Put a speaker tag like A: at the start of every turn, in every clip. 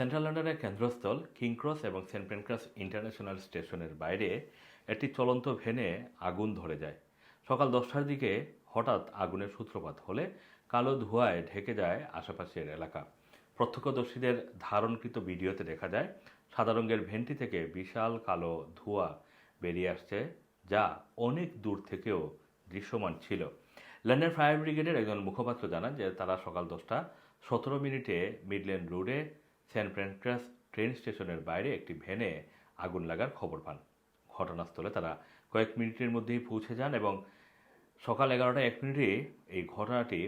A: Central লন্ডনের কেন্দ্রস্থল কিংক্রস এবং সেন্ট প্যানক্রাস ইন্টারন্যাশনাল স্টেশনের বাইরে একটি চলন্ত ভেনে আগুন ধরে যায়। সকাল দশটার দিকে হঠাৎ আগুনের সূত্রপাত হলে কালো ধোঁয়ায় ঢেকে যায় আশেপাশের এলাকা। প্রত্যক্ষদর্শীদের ধারণকৃত ভিডিওতে দেখা যায়, সাদা রঙের ভেন্টি থেকে বিশাল কালো ধোঁয়া বেরিয়ে আসছে, যা অনেক দূর থেকেও দৃশ্যমান ছিল। লন্ডন ফায়ার ব্রিগেডের একজন মুখপাত্র জানান যে তারা সকাল দশটা সতেরো মিনিটে মিডল্যান্ড রোডে সেন্ট প্যানক্রাস ট্রেন স্টেশনের বাইরে একটি ভ্যানে আগুন লাগার খবর পান। ঘটনাস্থলে তারা কয়েক মিনিটের মধ্যেই পৌঁছে যান এবং সকাল এগারোটা এক মিনিটে এই ঘটনাটি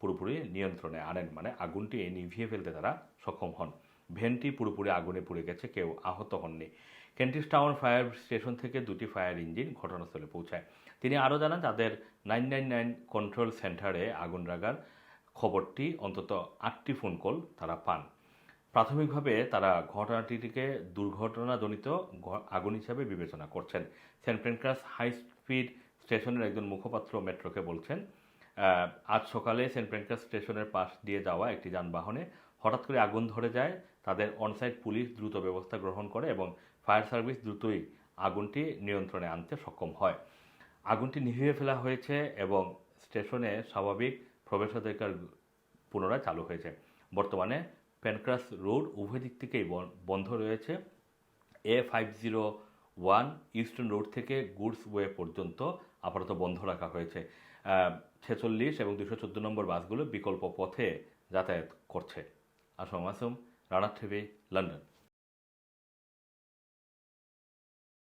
A: পুরোপুরি নিয়ন্ত্রণে আনেন মানে আগুনটি নিভিয়ে ফেলতে তারা সক্ষম হন। ভ্যানটি পুরোপুরি আগুনে পুড়ে গেছে, কেউ আহত হননি। কেন্টিস টাউন ফায়ার স্টেশন থেকে দুটি ফায়ার ইঞ্জিন ঘটনাস্থলে পৌঁছায়। তিনি আরও জানান, তাদের নাইন নাইন নাইন কন্ট্রোল সেন্টারে আগুন লাগার খবরটি অন্তত আটটি ফোন কল তারা পান। প্রাথমিকভাবে তারা ঘটনাটিকে দুর্ঘটনাজনিত আগুন হিসাবে বিবেচনা করছেন। সেন্ট প্যানক্রাস হাই স্পিড স্টেশনের একজন মুখপাত্র মেট্রোকে বলছেন আজ সকালে সেন্ট প্যানক্রাস স্টেশনের পাশ দিয়ে যাওয়া একটি যানবাহনে হঠাৎ করে আগুন ধরে যায়, তাদের অনসাইট পুলিশ দ্রুত ব্যবস্থা গ্রহণ করে এবং ফায়ার সার্ভিস দ্রুতই আগুনটি নিয়ন্ত্রণে আনতে সক্ষম হয়। আগুনটি নিভিয়ে ফেলা হয়েছে এবং স্টেশনে স্বাভাবিক প্রবেশাধিকার পুনরায় চালু হয়েছে। বর্তমানে প্যানক্রাস রোড উভয় দিক থেকেই বন- বন্ধ রয়েছে। A five zero one eastern road থেকে গুডস ওয়ে পর্যন্ত আপাতত বন্ধ রাখা হয়েছে। ছেচল্লিশ এবং দুশো চোদ্দ নম্বর বাসগুলো বিকল্প পথে যাতায়াত করছে। Assam Assam Rana TV, London.